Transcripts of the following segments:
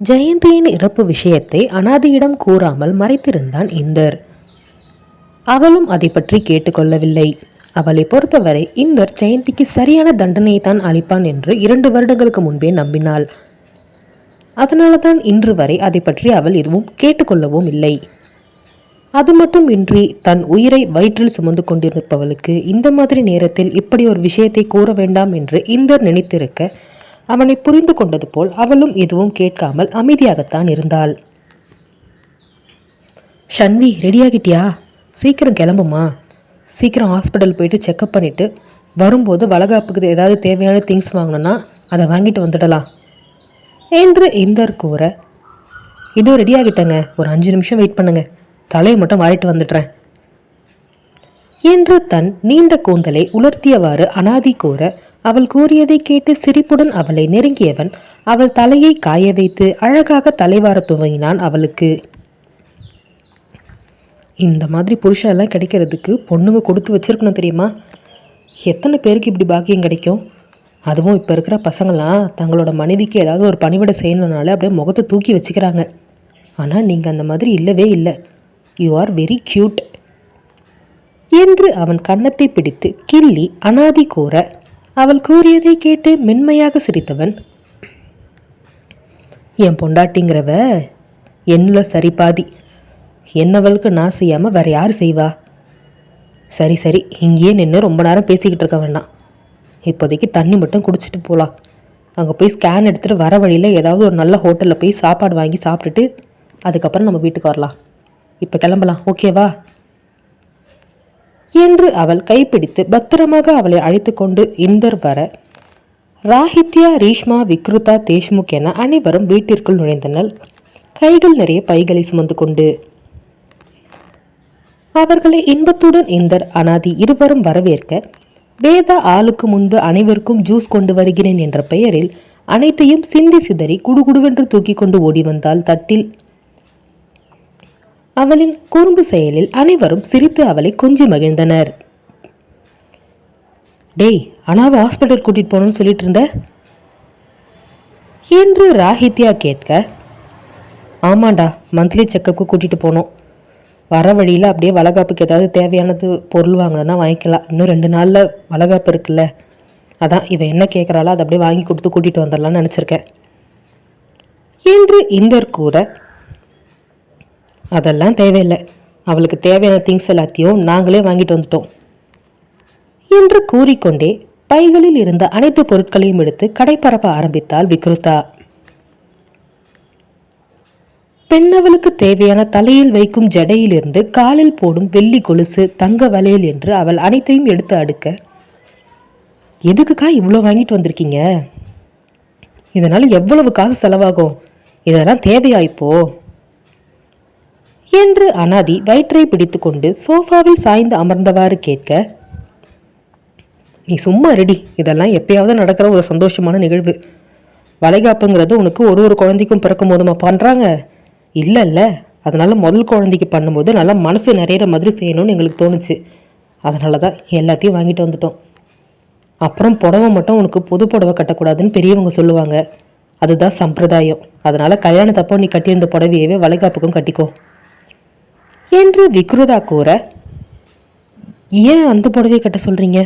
ஜெயந்தியின் இறப்பு விஷயத்தை அனாதியிடம் கூறாமல் மறைத்திருந்தான் இந்தர். அவளும் அதை பற்றி கேட்டுக்கொள்ளவில்லை. அவளை பொறுத்தவரை இந்தர் ஜெயந்திக்கு சரியான தண்டனையை தான் அளிப்பான் என்று இரண்டு வருடங்களுக்கு முன்பே நம்பினாள். அதனால தான் இன்று வரை அதை பற்றி அவள் எதுவும் கேட்டுக்கொள்ளவும் இல்லை. அது மட்டும் இன்றி தன் உயிரை வயிற்றில் சுமந்து கொண்டிருப்பவளுக்கு இந்த மாதிரி நேரத்தில் இப்படி ஒரு விஷயத்தை கூற வேண்டாம் என்று இந்தர் நினைத்திருக்க அவனை புரிந்து கொண்டது போல் அவளும் எதுவும் கேட்காமல் அமைதியாகத்தான் இருந்தாள். ஷன்வி ரெடியாகிட்டியா? சீக்கிரம் கிளம்புமா? சீக்கிரம் ஹாஸ்பிட்டல் போயிட்டு செக்கப் பண்ணிவிட்டு வரும்போது வளகாப்புக்கு ஏதாவது தேவையான திங்ஸ் வாங்கணும்னா அதை வாங்கிட்டு வந்துடலாம். என்று இந்தர் கூற இதோ ரெடி ஆகிட்டேங்க ஒரு அஞ்சு நிமிஷம் வெயிட் பண்ணுங்க. தலையை மட்டும் வாரிட்டு வந்துடுறேன். என்று தன் நீண்ட கூந்தலை உலர்த்தியவாறு அனாதி கூற அவள் கூறியதை கேட்டு சிரிப்புடன் அவளை நெருங்கியவன் அவள் தலையை காய வைத்து அழகாக தலைவார துவங்கினான் அவளுக்கு. இந்த மாதிரி புருஷன் எல்லாம் கிடைக்கிறதுக்கு பொண்ணுங்க கொடுத்து வச்சிருக்கணும் தெரியுமா? எத்தனை பேருக்கு இப்படி பாக்கியம் கிடைக்கும்? அதுவும் இப்போ இருக்கிற பசங்களாம் தங்களோட மனைவிக்கு ஏதாவது ஒரு பணிவிட செய்யணுனால அப்படியே முகத்தை தூக்கி வச்சுக்கிறாங்க. ஆனால் நீங்கள் அந்த மாதிரி இல்லவே இல்லை. யூ ஆர் வெரி க்யூட் என்று அவன் கன்னத்தை பிடித்து கிள்ளி அனாதி கூற அவள் கூறியதை கேட்டு மென்மையாக சிரித்தவன். என் பொண்டாட்டிங்கிறவ என்னில் சரி பாதி என்னவளுக்கு நான் செய்யாமல் வேற யார் செய்வா? சரி சரி இங்கேயே நின்று ரொம்ப நேரம் பேசிக்கிட்டு இருக்க வேண்டாம். இப்போதைக்கு தண்ணி மட்டும் குடிச்சிட்டு போகலாம் அங்கே போய் ஸ்கேன் எடுத்துகிட்டு வர வழியில் ஏதாவது ஒரு நல்ல ஹோட்டலில் போய் சாப்பாடு வாங்கி சாப்பிட்டுட்டு அதுக்கப்புறம் நம்ம வீட்டுக்கு வரலாம். இப்போ கிளம்பலாம். ஓகேவா என்று அவள் கைப்பிடித்து பத்திரமாக அவளை அழைத்து கொண்டு இந்தர் வர ராஹித்யா ரீஷ்மா விக்ருதா தேஷ்முக் என அனைவரும் வீட்டிற்குள் நுழைந்தனர். கைகள் நிறைய பைகளை சுமந்து கொண்டு அவர்களை இன்பத்துடன் இந்தர் அனாதி இருவரும் வரவேற்க வேதா ஆளுக்கு முன்பு அனைவருக்கும் ஜூஸ் கொண்டு வருகிறேன் என்ற பெயரில் அனைத்தையும் சிந்தி சிதறி குடுகுடுவென்று தூக்கி கொண்டு ஓடி வந்தால் தட்டில். அவளின் கூர்ந்து செயலில் அனைவரும் சிரித்து அவளை கொஞ்சி மகிழ்ந்தனர். டேய் அனாவை ஹாஸ்பிட்டல் கூட்டிட்டு போகணும்னு சொல்லிட்டு இருந்த? என்று ராஹித்யா கேட்க ஆமாண்டா மந்த்லி செக்கப்புக்கு கூட்டிட்டு போனோம். வர வழியில் அப்படியே வளகாப்புக்கு ஏதாவது தேவையானது பொருள் வாங்கினா வாங்கிக்கலாம். இன்னும் ரெண்டு நாளில் வளகாப்பு இருக்குல்ல. அதான் இவன் என்ன கேட்குறாளோ அதை அப்படியே வாங்கி கொடுத்து கூட்டிகிட்டு வந்துடலாம்னு நினச்சிருக்கேன். என்று இந்தர் கூற அதெல்லாம் தேவையில்லை. அவளுக்கு தேவையான திங்ஸ் எல்லாத்தையும் நாங்களே வாங்கிட்டு வந்துட்டோம். என்று கூறிக்கொண்டே பைகளில் இருந்த அனைத்து பொருட்களையும் எடுத்து கடைப்பரப்ப ஆரம்பித்தாள் விக்ருதா. பெண்ணவளுக்கு தேவையான தலையில் வைக்கும் ஜடையிலிருந்து காலில் போடும் வெள்ளி கொலுசு தங்க வளையல் என்று அவள் அனைத்தையும் எடுத்து அடுக்க எதுக்குக்கா இவ்வளோ வாங்கிட்டு வந்திருக்கீங்க? இதனால் எவ்வளவு காசு செலவாகும்? இதெல்லாம் தேவையா இப்போ? என்று அனாதி வயிற்றை பிடித்துக்கொண்டு சோஃபாவில் சாய்ந்து அமர்ந்தவாறு கேட்க நீ சும்மா ரெடி இதெல்லாம் எப்பயாவது நடக்கிற ஒரு சந்தோஷமான நிகழ்வு. வளைகாப்புங்கிறது உனக்கு ஒரு ஒரு குழந்தைக்கும் பிறக்கும் போதுமா பண்ணுறாங்க இல்லை இல்லை முதல் குழந்தைக்கு பண்ணும்போது நல்லா மனசு நிறையிற மாதிரி செய்யணும்னு எங்களுக்கு தோணுச்சு. அதனால தான் எல்லாத்தையும் வாங்கிட்டு வந்துட்டோம். அப்புறம் புடவை மட்டும் உனக்கு புது புடவை கட்டக்கூடாதுன்னு பெரியவங்க சொல்லுவாங்க. அதுதான் சம்பிரதாயம். அதனால் கல்யாணத்தப்போ நீ கட்டியிருந்த புடவையவே வளைகாப்புக்கும் கட்டிக்கோ. என்று விக்ருதா கூற ஏன் அந்த புடவையை கட்ட சொல்கிறீங்க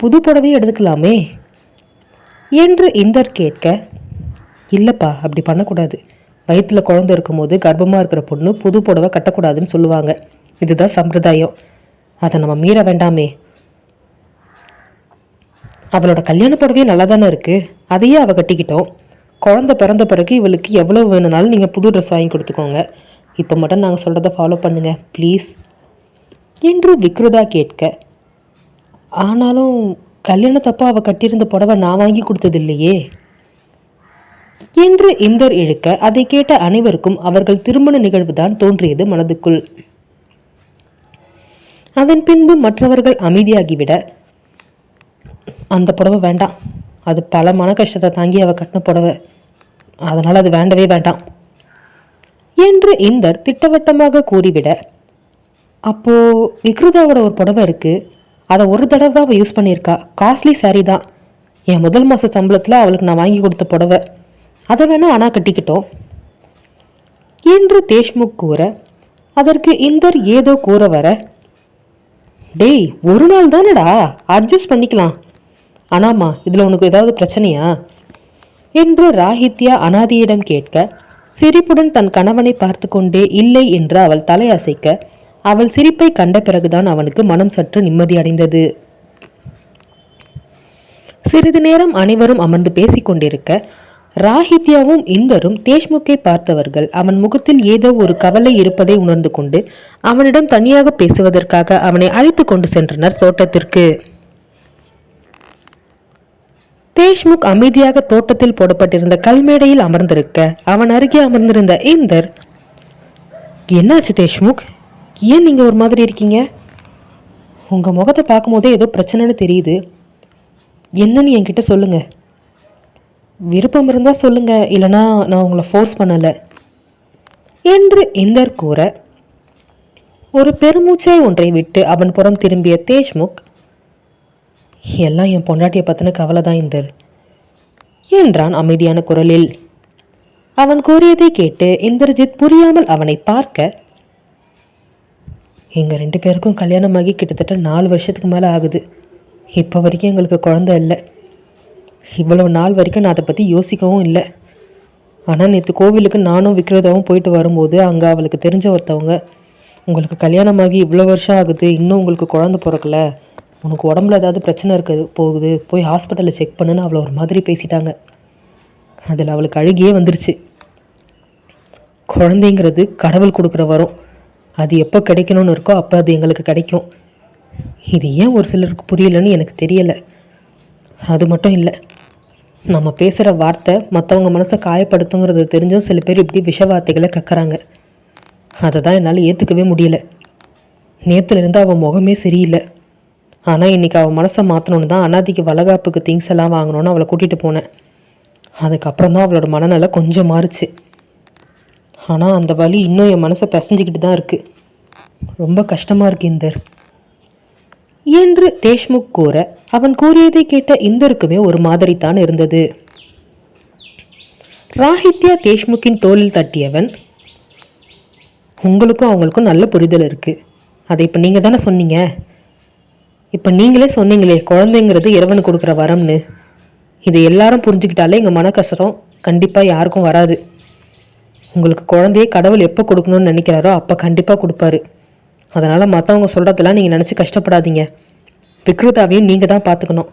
புது புடவையை எடுத்துக்கலாமே என்று இந்தர் கேட்க இல்லைப்பா அப்படி பண்ணக்கூடாது. வயிற்றில் குழந்தை இருக்கும்போது கர்ப்பமாக இருக்கிற பொண்ணு புது புடவை கட்டக்கூடாதுன்னு சொல்லுவாங்க. இதுதான் சம்பிரதாயம். அதை நம்ம மீற வேண்டாமே. அவளோட கல்யாண புடவையே நல்லா தானே இருக்குது அதையே அவள் கட்டிக்கிட்டோம். குழந்தை பிறந்த பிறகு இவளுக்கு எவ்வளவு வேணும்னாலும் நீங்கள் புது ட்ரெஸ் வாங்கி கொடுத்துக்கோங்க. இப்போ மட்டும் நாங்கள் சொல்கிறத ஃபாலோ பண்ணுங்க ப்ளீஸ் என்று விக்ருதா கேட்க ஆனாலும் கல்யாணத்தப்போ அவள் கட்டியிருந்த புடவை நான் வாங்கி கொடுத்தது இல்லையே? என்று இந்தர் இழுக்க அதை கேட்ட அனைவருக்கும் அவர்கள் திருமண நிகழ்வுதான் தோன்றியது மனதுக்குள். அதன் பின்பு மற்றவர்கள் அமைதியாகிவிட அந்த புடவை வேண்டாம். அது பல மன கஷ்டத்தை தாங்கி அவள் கட்டின புடவை. அதனால் அது வேண்டவே வேண்டாம். என்று இந்தர் திட்டவட்டமாக கூறிவிட அப்போ விக்ருதாவோட ஒரு புடவை இருக்கு. அதை ஒரு தடவை தான் அவள் யூஸ் பண்ணியிருக்கா. காஸ்ட்லி saree தான். என் முதல் மாத சம்பளத்தில் அவளுக்கு நான் வாங்கி கொடுத்த புடவை. அதை வேணா ஆனால் கட்டிக்கிட்டோம். என்று தேஷ்முக் கூற அதற்கு இந்தர் ஏதோ கூற வர டேய் ஒரு நாள் தானடா. அட்ஜஸ்ட் பண்ணிக்கலாம். ஆனாமா இதில் உனக்கு ஏதாவது பிரச்சனையா? என்று ராஹித்யா அனாதியிடம் கேட்க சிரிப்புடன் தன் கணவனை பார்த்து கொண்டே இல்லை என்று அவள் தலையசைக்க அவள் சிரிப்பை கண்ட பிறகுதான் அவனுக்கு மனம் சற்று நிம்மதியடைந்தது சிறிது நேரம் அனைவரும் அமர்ந்து பேசிக்கொண்டிருக்க ராஹித்யாவும் இந்தரும் தேஷ்முக்கை பார்த்தவர்கள் அவன் முகத்தில் ஏதோ ஒரு கவலை இருப்பதை உணர்ந்து கொண்டு அவனிடம் தனியாக பேசுவதற்காக அவனை அழைத்து கொண்டு சென்றனர் தோட்டத்திற்கு. தேஷ்முக் அமைதியாக தோட்டத்தில் போடப்பட்டிருந்த கல்மேடையில் அமர்ந்திருக்க அவன் அருகே அமர்ந்திருந்த இந்தர் என்னாச்சு தேஷ்முக்? ஏன் நீங்கள் ஒரு மாதிரி இருக்கீங்க? உங்கள் முகத்தை பார்க்கும்போதே ஏதோ பிரச்சனைன்னு தெரியுது. என்னன்னு என்கிட்ட சொல்லுங்க. விருப்பம் இருந்தால் சொல்லுங்க இல்லைனா நான் உங்களை ஃபோர்ஸ் பண்ணலை. என்று இந்தர் கூற ஒரு பெருமூச்சை ஒன்றை விட்டு அவன் புறம் திரும்பிய தேஷ்முக் எல்லாம் என் பொண்டாட்டியை பற்றின கவலை தான் இந்தர் என்றான் அமைதியான குரலில். அவன் கூறியதை கேட்டு இந்திரஜித் புரியாமல் அவனை பார்க்க எங்கள் ரெண்டு பேருக்கும் கல்யாணமாகி கிட்டத்தட்ட நாலு வருஷத்துக்கு மேலே ஆகுது. இப்போ வரைக்கும் எங்களுக்கு குழந்தை இல்லை. இவ்வளவு நாள் வரைக்கும் நான் அதை பற்றி யோசிக்கவும் இல்லை. ஆனால் நேற்று கோவிலுக்கு நானும் விக்ரதாவும் போயிட்டு வரும்போது அங்கே அவளுக்கு தெரிஞ்ச ஒருத்தவங்க உங்களுக்கு கல்யாணமாகி இவ்வளோ வருஷம் ஆகுது இன்னும் உங்களுக்கு குழந்த பிறக்கல. உனக்கு உடம்புல ஏதாவது பிரச்சனை இருக்குது போகுது போய் ஹாஸ்பிட்டலில் செக் பண்ணுன்னு அவளை ஒரு மாதிரி பேசிட்டாங்க. அதில் அவளுக்கு அழுகியே வந்துருச்சு. குழந்தைங்கிறது கடவுள் கொடுக்குற வரும். அது எப்போ கிடைக்கணும்னு இருக்கோ அப்போ அது எங்களுக்கு கிடைக்கும். இது ஏன் ஒரு சிலருக்கு புரியலன்னு எனக்கு தெரியலை. அது மட்டும் இல்லை நம்ம பேசுகிற வார்த்தை மற்றவங்க மனசை காயப்படுத்துங்கிறது தெரிஞ்சும் சில பேர் இப்படி விஷ வார்த்தைகளை கக்குறாங்க. அதை தான் என்னால் ஏற்றுக்கவே முடியல. நேற்றுலேருந்து அவன் முகமே சரியில்லை. ஆனால் இன்றைக்கி அவள் மனசை மாற்றணுன்னு தான் அனாதிக்கு வளகாப்புக்கு திங்ஸ் எல்லாம் வாங்கணும்னு அவளை கூட்டிகிட்டு போனேன். அதுக்கப்புறம் தான் அவளோட மனநிலை கொஞ்சம் மாறுச்சு. ஆனால் அந்த வழி இன்னும் என் மனசை பிசைஞ்சிக்கிட்டு தான் இருக்குது ரொம்ப கஷ்டமாக இருக்கு இந்தர். என்று தேஷ்முக் கூற அவன் கூறியதை கேட்ட இந்தருக்குமே ஒரு மாதிரி தான் இருந்தது. ராஹித்யா தேஷ்முக்கின் தோளில் தட்டியவன் உங்களுக்கும் அவங்களுக்கும் நல்ல புரிதல் இருக்குது அதை இப்போ நீங்கள் தானே சொன்னீங்க? இப்போ நீங்களே சொன்னீங்களே குழந்தைங்கிறது இறைவன் கொடுக்குற வரம்னு. இதை எல்லாரும் புரிஞ்சுக்கிட்டாலே எங்கள் மன கஷ்டம் கண்டிப்பாக யாருக்கும் வராது. உங்களுக்கு குழந்தையே கடவுள் எப்போ கொடுக்கணும்னு நினைக்கிறாரோ அப்போ கண்டிப்பாக கொடுப்பாரு. அதனால் மற்றவங்க சொல்கிறதெல்லாம் நீங்கள் நினச்சி கஷ்டப்படாதீங்க. விக்ருதாவையும் நீங்கள் தான் பார்த்துக்கணும்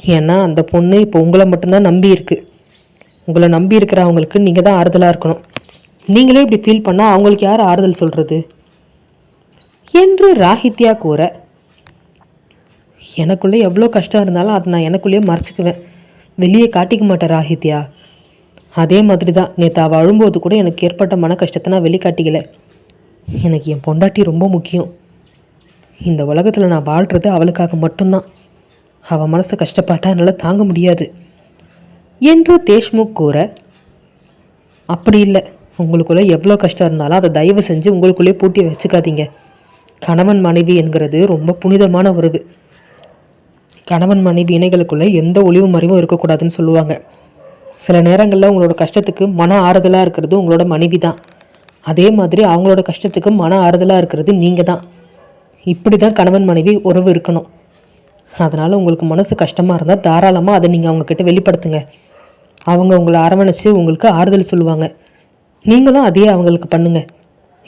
ஏன்னா அந்த பொண்ணு இப்போ உங்களை மட்டும்தான் நம்பி இருக்குது உங்களை நம்பி இருக்கிறவங்களுக்கு நீங்கள் தான் ஆறுதலாக இருக்கணும். நீங்களே இப்படி ஃபீல் பண்ணால் அவங்களுக்கு யார் ஆறுதல் சொல்கிறது என்று ராஹித்யா கூற எனக்குள்ளே எவ்வளோ கஷ்டம் இருந்தாலும் அதை நான் எனக்குள்ளேயே மறைச்சிக்குவேன். வெளியே காட்டிக்க மாட்டேன் ராஹித்யா அதே மாதிரி தான் நேற்று அவள் அழும்போது கூட எனக்கு ஏற்பட்ட மன கஷ்டத்தை நான் வெளிக்காட்டிக்கல. எனக்கு என் பொண்டாட்டி ரொம்ப முக்கியம். இந்த உலகத்தில் நான் வாழ்கிறது அவளுக்காக மட்டும்தான். அவள் மனசை கஷ்டப்பட்டா என்னால் தாங்க முடியாது. என்று தேஷ்முக் கூற அப்படி இல்லை. உங்களுக்குள்ளே எவ்வளோ கஷ்டம் இருந்தாலும் அதை தயவு செஞ்சு உங்களுக்குள்ளே பூட்டி வச்சுக்காதீங்க. கணவன் மனைவி என்கிறது ரொம்ப புனிதமான உறவு. கணவன் மனைவி இணைகளுக்குள்ளே எந்த ஒளிவு மறைவும் இருக்கக்கூடாதுன்னு சொல்லுவாங்க. சில நேரங்களில் உங்களோட கஷ்டத்துக்கு மன ஆறுதலாக இருக்கிறது உங்களோட மனைவி தான். அதே மாதிரி அவங்களோட கஷ்டத்துக்கு மன ஆறுதலாக இருக்கிறது நீங்கள் தான். இப்படி தான் கணவன் மனைவி உறவு இருக்கணும். அதனால் உங்களுக்கு மனசு கஷ்டமாக இருந்தால் தாராளமாக அதை நீங்கள் அவங்கக்கிட்ட வெளிப்படுத்துங்க. அவங்க உங்களை அரவணைச்சு உங்களுக்கு ஆறுதல் சொல்லுவாங்க. நீங்களும் அதே அவங்களுக்கு பண்ணுங்கள்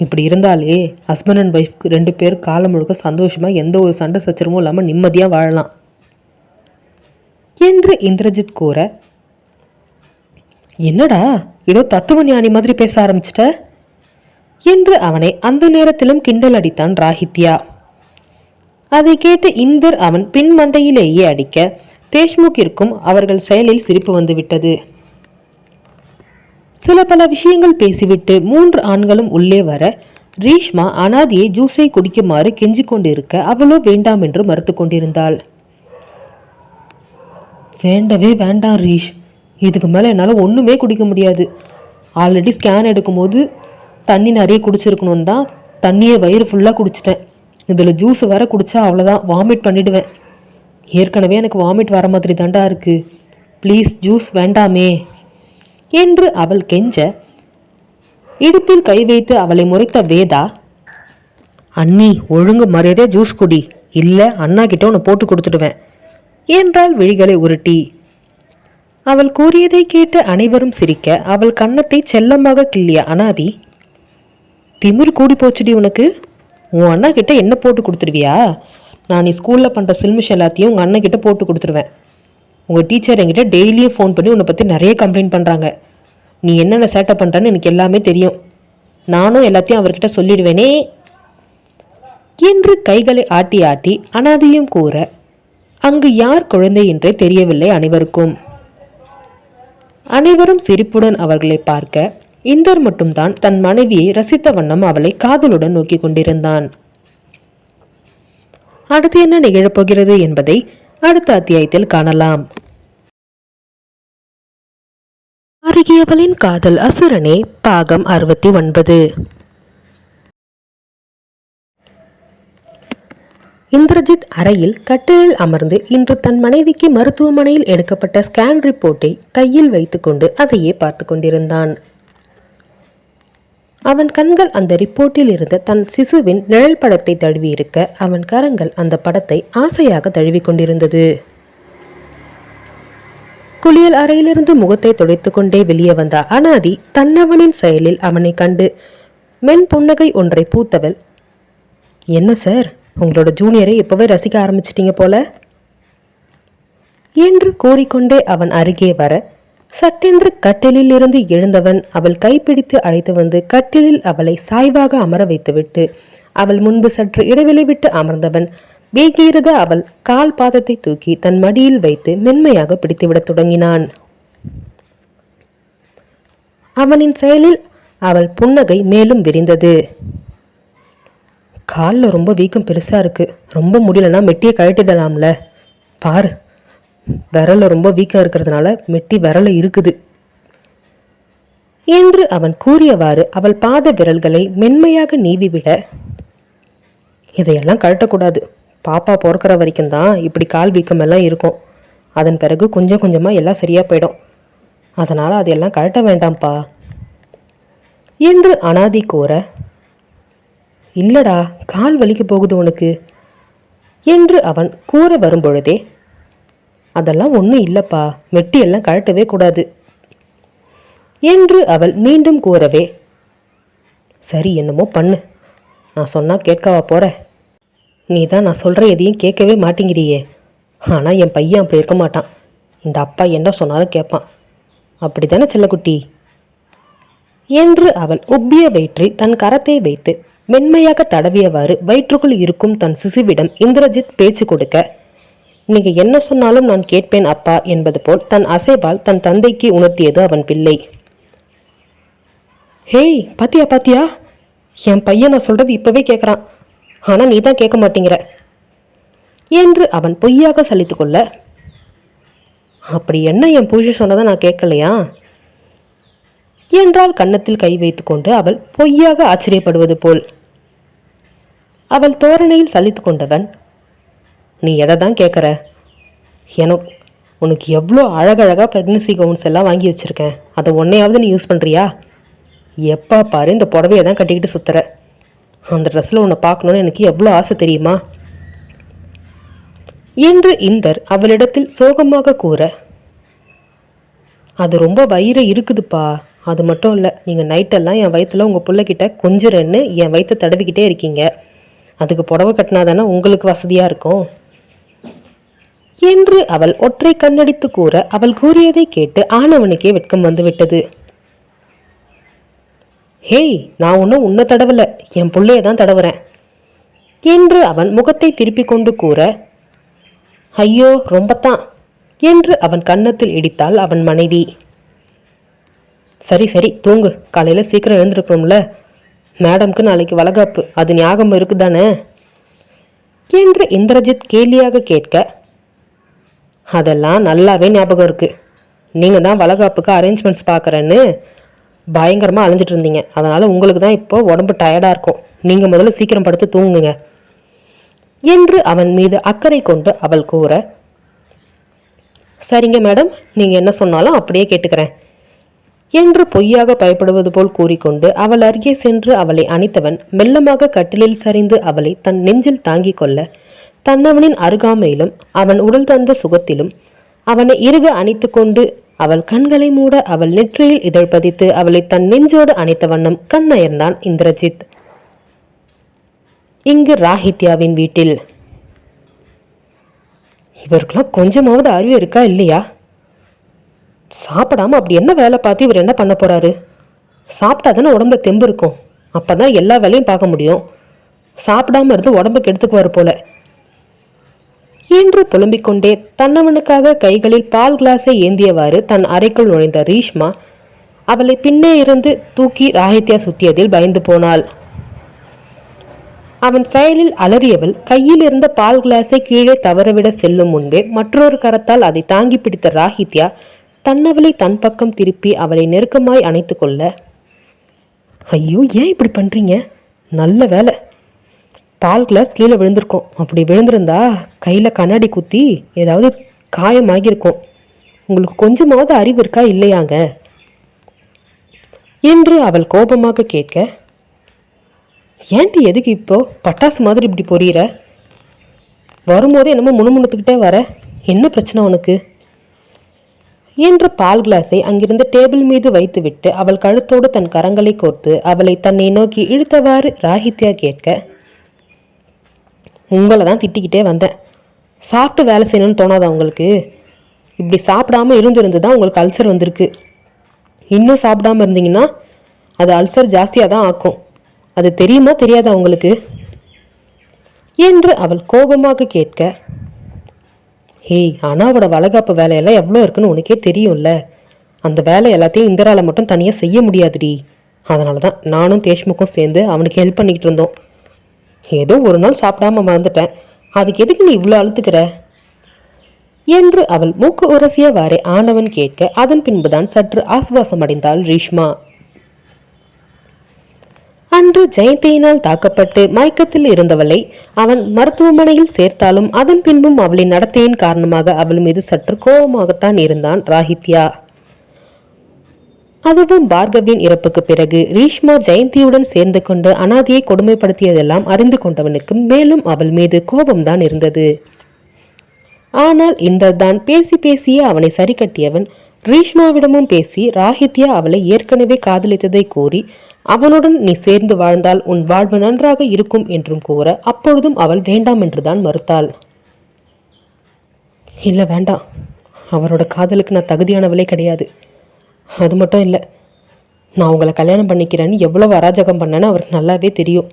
இப்படி இருந்தாலே ஹஸ்பண்ட் அண்ட் ஒய்ஃப்க்கு ரெண்டு பேர் காலம் முழுக்க சந்தோஷமாக எந்த ஒரு சண்டை சச்சரமும் இல்லாமல் நிம்மதியாக வாழலாம். என்று இந்திரஜித் கூற என்னடா ஏதோ தத்துவ ஞானி மாதிரி பேச ஆரம்பிச்சிட்ட? என்று அவனை அந்த நேரத்திலும் கிண்டல் அடித்தான் ராஹித்யா அதை கேட்டு இந்தர் அவன் பின் மண்டையிலேயே அடிக்க தேஷ்முக்கிற்கும் அவர்கள் செயலில் சிரிப்பு வந்துவிட்டது. சில பல விஷயங்கள் பேசிவிட்டு மூன்று ஆண்களும் உள்ளே வர ரீஷ்மா அனாதியை ஜூஸை குடிக்குமாறு கெஞ்சிக் கொண்டிருக்க அவளோ வேண்டாம் என்று மறுத்து கொண்டிருந்தாள். வேண்டவே வேண்டாம் ரீஷ். இதுக்கு மேலே என்னால் ஒன்றுமே குடிக்க முடியாது. ஆல்ரெடி ஸ்கேன் எடுக்கும்போது தண்ணி நிறைய குடிச்சிருக்கணும்னு தான் தண்ணியை வயிறு ஃபுல்லாக குடிச்சிட்டேன். இதில் ஜூஸ் வேற குடித்தா அவ்வளோதான் வாமிட் பண்ணிவிடுவேன் ஏற்கனவே எனக்கு வாமிட் வர மாதிரி தாண்டா இருக்குது ப்ளீஸ் ஜூஸ் வேண்டாமே. என்று அவள் கெஞ்ச இடுப்பில் கை வைத்து அவளை முறைத்த வேதா அண்ணி ஒழுங்கு மரியாதையாக ஜூஸ் குடி. இல்லை அண்ணா கிட்ட உன்னை போட்டு கொடுத்துடுவேன். என்றால் விழிகளை உருட்டி. அவள் கூறியதை கேட்டு அனைவரும் சிரிக்க அவள் கன்னத்தை செல்லமாக கிள்ளிய அனாதி திமிர் கூடி போச்சுடி உனக்கு? உன் அண்ணா கிட்ட என்ன போட்டு கொடுத்துருவியா? நான் நீ ஸ்கூலில் பண்ணுற சில்மிஷ் எல்லாத்தையும் உங்கள் அண்ணன் கிட்ட போட்டு கொடுத்துருவேன். உங்கள் டீச்சர் என்கிட்ட டெய்லியும் ஃபோன் பண்ணி உன்னை பற்றி நிறைய கம்ப்ளைண்ட் பண்ணுறாங்க நீ என்னென்ன சேட்டை பண்ணுறன்னு எனக்கு எல்லாமே தெரியும். நானும் எல்லாத்தையும் அவர்கிட்ட சொல்லிடுவேனே என்று கைகளை ஆட்டி ஆட்டி அனாதையும் கூற அங்கு யார் குழந்தை என்றே தெரியவில்லை அனைவருக்கும். அனைவரும் சிரிப்புடன் அவர்களை பார்க்க இந்தர் மட்டும்தான் தன் மனைவியை ரசித்த வண்ணம் அவளை காதலுடன் நோக்கிக் கொண்டிருந்தான். அடுத்து என்ன நிகழப்போகிறது என்பதை அடுத்த அத்தியாயத்தில் காணலாம். அருகியவளின் காதல் அசுரனே பாகம் அறுபத்தி ஒன்பது. இந்திரஜித் அறையில் கட்டிலில் அமர்ந்து இன்று தன் மனைவிக்கு மருத்துவமனையில் எடுக்கப்பட்ட ஸ்கேன் ரிப்போர்ட்டை கையில் வைத்துக்கொண்டு அதையே பார்த்து கொண்டிருந்தான். அவன் கண்கள் அந்த ரிப்போர்ட்டில் இருந்த தன் சிசுவின் நிழல் படத்தை தழுவியிருக்க அவன் கரங்கள் அந்த படத்தை ஆசையாக தழுவிக் கொண்டிருந்தது. குளியல் அறையிலிருந்து முகத்தை துடைத்து கொண்டே வெளியே வந்த அனாதி தன்னவனின் செயலில் அவனை கண்டு மென் புன்னகை ஒன்றை பூத்தவள். என்ன சார்? உங்களோட ஜூனியரை இப்பவே ரசிக்க ஆரம்பிச்சிட்டீங்க போல? என்று கூறிக்கொண்டே அவன் அருகே வர சட்டென்று கட்டிலில் இருந்து எழுந்தவன் அவள் கைப்பிடித்து அழைத்து வந்து கட்டிலில் அவளை சாய்வாக அமர வைத்துவிட்டு அவள் முன்பு சற்று இடைவெளி விட்டு அமர்ந்தவன் வேகியிருக அவள் கால் பாதத்தை தூக்கி தன் மடியில் வைத்து மென்மையாக பிடித்துவிடத் தொடங்கினான். அவனின் செயலில் அவள் புன்னகை மேலும் விரிந்தது. காலில் ரொம்ப வீக்கம் பெருசாக இருக்குது ரொம்ப முடியலன்னா மெட்டியை கழட்டிடலாம்ல. பாரு விரலில் ரொம்ப வீக்கம் இருக்கிறதுனால மெட்டி விரல இருக்குது. என்று அவன் கூறியவாறு அவள் பாத விரல்களை மென்மையாக நீவிவிட இதையெல்லாம் கழட்டக்கூடாது. பாப்பா பிறக்கிற வரைக்கும் தான் இப்படி கால் வீக்கம் எல்லாம் இருக்கும். அதன் பிறகு கொஞ்சம் கொஞ்சமாக எல்லாம் சரியாக போயிடும். அதனால் அதையெல்லாம் கழட்ட வேண்டாம்ப்பா. என்று அனாதி கூற இல்லடா கால் வலிக்க போகுது உனக்கு. என்று அவன் கூற வரும்பொழுதே அதெல்லாம் ஒன்றும் இல்லைப்பா மெட்டியெல்லாம் கழட்டவே கூடாது. என்று அவள் மீண்டும் கூறவே சரி என்னமோ பண்ணு. நான் சொன்னால் கேட்கவா போற? நீ தான் நான் சொல்கிற எதையும் கேட்கவே மாட்டேங்கிறியே. ஆனால் என் பையன் அப்படி இருக்க மாட்டான். இந்த அப்பா என்ன சொன்னாலும் கேட்பான். அப்படி தானே செல்லக்குட்டி? என்று அவள் உப்பிய வயிற்றில் தன் கரத்தை வைத்து மென்மையாக தடவியவாறு வயிற்றுக்குள் இருக்கும் தன் சிசுவிடம் இந்திரஜித் பேச்சு கொடுக்க நீங்க என்ன சொன்னாலும் நான் கேட்பேன் அப்பா என்பது போல் தன் அசைவால் தன் தந்தைக்கு உணர்த்தியது அவன் பிள்ளை. ஹேய் பாத்தியா பாத்தியா? என் பையன் நான் சொல்றது இப்பவே கேட்குறான் ஆனா நீ தான் கேட்க மாட்டேங்கிற என்று அவன் பொய்யாக சலித்து கொள்ள அப்படி என்ன என் பூஜை சொன்னதை நான் கேட்கலையா? என்றால் கன்னத்தில் கை வைத்துக்கொண்டு அவள் பொய்யாக ஆச்சரியப்படுவது போல் அவள் தோரணையில் சலித்து கொண்டவன். நீ எதை தான் கேட்குற எனக்கு உனக்கு எவ்வளோ அழகழகாக ப்ரெக்னன்சி கவுன்ஸ் எல்லாம் வாங்கி வச்சுருக்கேன். அதை ஒன்றையாவது நீ யூஸ் பண்ணுறியா எப்போ பாரு இந்த புடவையை தான் கட்டிக்கிட்டு சுற்றுற அந்த ட்ரெஸ்ஸில் உன்னை பார்க்கணுன்னு எனக்கு எவ்வளோ ஆசை தெரியுமா? என்று இந்தர் அவளிடத்தில் சோகமாக கூற அது ரொம்ப வயிறு இருக்குதுப்பா. அது மட்டும் இல்லை நீங்கள் நைட்டெல்லாம் என் வயிற்றுல உங்கள் பிள்ளைக்கிட்ட கொஞ்சிறன்னு என் வயிற்றை தடவிக்கிட்டே இருக்கீங்க. அதுக்கு புடவை கட்டினா தானே உங்களுக்கு வசதியாக இருக்கும்? என்று அவள் ஒற்றை கண்ணடித்து கூற அவள் கூறியதை கேட்டு ஆனவனுக்கே வெட்கம் வந்துவிட்டது. ஹேய் நான் ஒன்றும் உன்னை தடவல. என் பிள்ளைய தான் தடவுறேன். என்று அவன் முகத்தை திருப்பிக் கொண்டு கூற ஐயோ ரொம்பத்தான். என்று அவன் கன்னத்தில் இடித்தாள் அவன் மனைவி. சரி சரி தூங்கு. காலையில் சீக்கிரம் எழுந்திருப்போம்ல. மேடம்க்கு நாளைக்கு வளகாப்பு. அது ஞாபகம் இருக்குதானே? என்று இந்திரஜித் கேலியாக கேட்க அதெல்லாம் நல்லாவே ஞாபகம் இருக்கு. நீங்கள் தான் வளகாப்புக்கு அரேஞ்ச்மெண்ட்ஸ் பார்க்குறேன்னு பயங்கரமாக அலைஞ்சிட்டு இருந்தீங்க. அதனால் உங்களுக்கு தான் இப்போ உடம்பு டயர்டாக இருக்கும். நீங்கள் முதல்ல சீக்கிரம் படுத்து தூங்குங்க. என்று அவன் மீது அக்கறை கொண்டு அவள் கூற சரிங்க மேடம். நீங்கள் என்ன சொன்னாலும் அப்படியே கேட்டுக்கிறேன். என்று பொய்யாக பயப்படுவது போல் கூறிக்கொண்டு அவள் அருகே சென்று அவளை அணைத்தவன் மெல்லமாக கட்டிலில் சரிந்து அவளை தன் நெஞ்சில் தாங்கிக் கொள்ள தன்னவனின் அருகாமையிலும் அவன் உடல் தந்த சுகத்திலும் அவனை இறுக அணைத்து கொண்டு அவள் கண்களை மூட அவள் நெற்றியில் இதழ் பதித்து அவளை தன் நெஞ்சோடு அணைத்த வண்ணம் கண்ணயர்ந்தான் இந்திரஜித். இங்கு ராஹித்யாவின் வீட்டில். இவருக்கெல்லாம் கொஞ்சமாவது அறிவு இருக்கா இல்லையா? சாப்பிடாம அப்படி என்ன வேலை பார்த்து இவர் என்ன பண்ண போறாரு? சாப்பிட்டா தானே உடம்புல தெம்பு இருக்கும். அப்பதான் எல்லா வேலையும் பார்க்க முடியும். சாப்பிடாம இருந்து உடம்புக்கு எடுத்துக்குவார் போல. என்று புலம்பிக் கொண்டே தன்னவனுக்காக கைகளில் பால் கிளாஸை ஏந்தியவாறு தன் அறைக்குள் நுழைந்த ரீஷ்மா அவளை பின்னே இருந்து தூக்கி ராகித்யா சுத்தியதில் பயந்து போனாள். அவன் செயலில் அலறியவள் கையில் இருந்த பால் கிளாஸை கீழே தவறவிட செல்லும் முன்பே மற்றொரு கரத்தால் அதை தாங்கி பிடித்த ராகித்யா தன்னவளை தன் பக்கம் திருப்பி அவளை நெருக்கமாய் அணைத்து கொள்ள ஐயோ ஏன் இப்படி பண்ணுறீங்க நல்ல வேலை. பால் கிளாஸ் கீழே விழுந்திருக்கோம். அப்படி விழுந்திருந்தா கையில் கண்ணாடி குத்தி ஏதாவது காயமாகியிருக்கும். உங்களுக்கு கொஞ்சமாவது அறிவு இருக்கா இல்லையாங்க? என்று அவள் கோபமாக கேட்க ஏன்டி எதுக்கு இப்போ பட்டாசு மாதிரி இப்படி பொரியிற? வரும்போதே என்னமோ முணுமுணுத்துக்கிட்டே வர. என்ன பிரச்சனை உனக்கு? என்று பால் கிளாஸை அங்கிருந்த டேபிள் மீது வைத்துவிட்டு அவள் கழுத்தோடு தன் கரங்களை கோர்த்து அவளை தன்னை நோக்கி இழுத்தவாறு ராகித்யா கேட்க. உங்களை தான் திட்டிக்கிட்டே வந்தேன். சாப்பிட்டு வேலை செய்யணும்னு தோணாதா உங்களுக்கு? இப்படி சாப்பிடாம இருந்திருந்து தான் உங்களுக்கு அல்சர் வந்திருக்கு. இன்னும் சாப்பிடாம இருந்தீங்கன்னா அது அல்சர் ஜாஸ்தியாக தான் ஆக்கும். அது தெரியுமா தெரியாதா உங்களுக்கு? என்று அவள் கோபமாக கேட்க ஹேய் அனாவோட வளகாப்பு வேலையெல்லாம் எவ்வளோ இருக்குன்னு உனக்கே தெரியும்ல. அந்த வேலை எல்லாத்தையும் இந்திராவில் மட்டும் தனியாக செய்ய முடியாதுடி. அதனால தான் நானும் தேஷ்முக்கும் சேர்ந்து அவனுக்கு ஹெல்ப் பண்ணிக்கிட்டு இருந்தோம். ஏதோ ஒரு நாள் சாப்பிடாம மறந்துட்டேன். அதுக்கு எதுக்கு நீ இவ்வளோ அழுத்துக்கிற? என்று அவள் மூக்கு உரசியவாறே ஆனவன் கேட்க அதன் பின்புதான் சற்று ஆசுவாசம் அடைந்தாள் ரீஷ்மா. அன்று ஜெயந்தியினால் தாக்கப்பட்டு மயக்கத்தில் இருந்தவளை அவன் மருத்துவமனையில் சேர்த்தாலும் அதன் பின்பும் அவளின் நடத்தையின் காரணமாக அவள் மீது சற்று கோபமாகத்தான் இருந்தான் ராஹித்யா அதுவும் பார்கவின் இறப்புக்கு பிறகு ரீஷ்மா ஜெயந்தியுடன் சேர்ந்து கொண்டு அனாதியை கொடுமைப்படுத்தியதெல்லாம் அறிந்து கொண்டவனுக்கு மேலும் அவள் மீது கோபம்தான் இருந்தது. ஆனால் இந்ததான் பேசி பேசியே அவனை சரி கட்டியவன் ரீஷ்மாவிடமும் பேசி ராஹித்யா அவளை ஏற்கனவே காதலித்ததை கூறி அவனுடன் நீ சேர்ந்து வாழ்ந்தால் உன் வாழ்வு நன்றாக இருக்கும் என்றும் கூற அப்பொழுதும் அவள் வேண்டாம் என்றுதான் மறுத்தாள். இல்லை வேண்டாம். அவரோட காதலுக்கு நான் தகுதியானவளே கிடையாது. அது மட்டும் இல்லை நான் உங்களை கல்யாணம் பண்ணிக்கிறேன்னு எவ்வளவு அராஜகம் பண்ணேன்னு அவருக்கு நல்லாவே தெரியும்.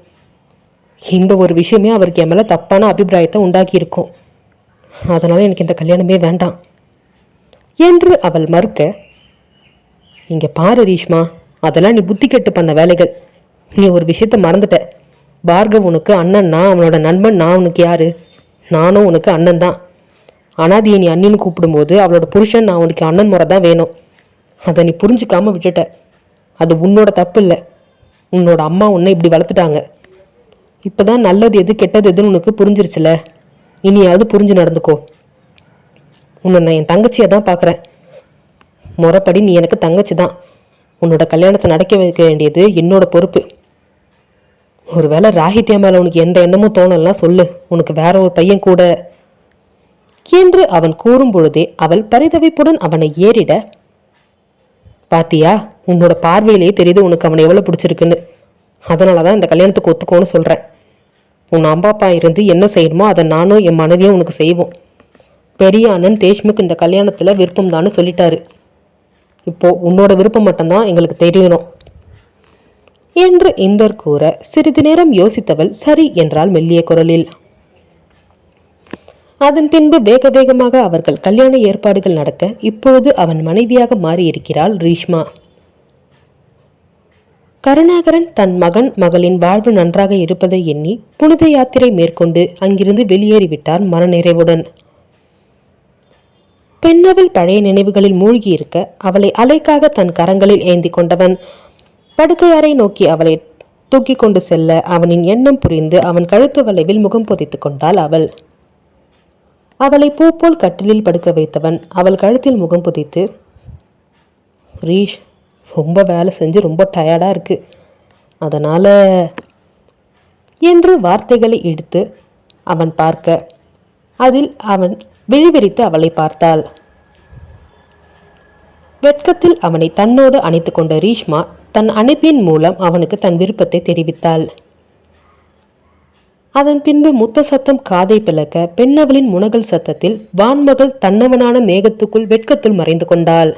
இந்த ஒரு விஷயமே அவருக்கு என் மேலே தப்பான அபிப்பிராயத்தை உண்டாக்கியிருக்கும். அதனால் எனக்கு இந்த கல்யாணமே வேண்டாம். என்று அவள் மறுக்க இங்கே பாரு ரீஷ்மா அதெல்லாம் நீ புத்தி கெட்டு பண்ண வேலைகள். நீ ஒரு விஷயத்த மறந்துட்ட. பார்கவ் உனக்கு அண்ணன் நான் அவனோட நண்பன் நான் உனக்கு யாரு? நானும் உனக்கு அண்ணன் தான். அனாதியை நீ அண்ணின்னு கூப்பிடும்போது அவளோட புருஷன் நான் உனக்கு அண்ணன் முறை தான் வேணும். அதை நீ புரிஞ்சுக்காம விட்டுட்ட. அது உன்னோட தப்பு இல்லை. உன்னோட அம்மா உன்னை இப்படி வளர்த்துட்டாங்க. இப்போதான் நல்லது எது கெட்டது எதுன்னு உனக்கு புரிஞ்சிருச்சுல? இனியாவது புரிஞ்சு நடந்துக்கோ. உன்னை நான் என் தங்கச்சியை தான் பார்க்குறேன். முறைப்படி நீ எனக்கு தங்கச்சி தான். உன்னோட கல்யாணத்தை நடக்க வைக்க வேண்டியது என்னோட பொறுப்பு. ஒருவேளை ராகித்யா மேலே உனக்கு எந்த எண்ணமும் தோணலாம் சொல்லு. உனக்கு வேற ஒரு பையன் கூட. என்று அவன் கூறும் பொழுதே அவள் பரிதவிப்புடன் அவனை ஏறிட பாத்தியா உன்னோட பார்வையிலேயே தெரியுது உனக்கு அவனை எவ்வளோ பிடிச்சிருக்குன்னு. அதனால தான் இந்த கல்யாணத்துக்கு ஒத்துக்கோன்னு சொல்கிறேன் உன் அம்மா அப்பா இருந்து என்ன செய்யணுமோ அதை நானும் என் மனைவியும் உனக்கு செய்வோம். பெரிய அண்ணன் தேஷ்முக் இந்த கல்யாணத்தில் விருப்பம் தான்னு சொல்லிட்டாரு. இப்போ உன்னோட விருப்பம் மட்டும்தான் எங்களுக்கு தெரியணும் என்று இந்தர் கூற சிறிது நேரம் யோசித்தவள் சரி என்றால் மெல்லிய குரலில். அதன் பின்பு வேக வேகமாக அவர்கள் கல்யாண ஏற்பாடுகள் நடக்க இப்பொழுது அவன் மனைவியாக மாறியிருக்கிறாள் ரீஷ்மா. கருணாகரன் தன் மகன் மகளின் வாழ்வு நன்றாக இருப்பதை எண்ணி புனித யாத்திரை மேற்கொண்டு அங்கிருந்து வெளியேறிவிட்டார் மனநிறைவுடன். பெண்ணவள் பழைய நினைவுகளில் மூழ்கியிருக்க அவளை அலைக்காக தன் கரங்களில் ஏந்தி கொண்டவன். படுக்கையறை நோக்கி அவளை தூக்கி கொண்டு செல்ல அவனின் எண்ணம் புரிந்து அவன் கழுத்து வளைவில் முகம் பொதித்துக் கொண்டாள் அவள். அவளை பூ போல் கட்டிலில் படுக்க வைத்தவன் அவள் கழுத்தில் முகம் புதைத்து ரீஷ் ரொம்ப வேலை செஞ்சு ரொம்ப டயர்டாக இருக்கு. அதனால் என்று வார்த்தைகளை எடுத்து அவன் பார்க்க. அதில் அவன் விழிவிரித்து அவளை பார்த்தாள். வெட்கத்தில் அவனை தன்னோடு அணைத்து கொண்ட ரீஷ்மா தன் அணைப்பின் மூலம் அவனுக்கு தன் விருப்பத்தை தெரிவித்தாள். அதன் பின்பு முத்த சத்தம் காதை பிளக்க பெண்ணவளின் முனகல் சத்தத்தில் வான்மகள் தன்னவனான மேகத்துக்குள் வெட்கத்துள் மறைந்து கொண்டாள்.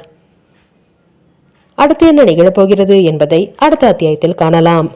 அடுத்து என்ன நிகழப்போகிறது என்பதை அடுத்த அத்தியாயத்தில் காணலாம்.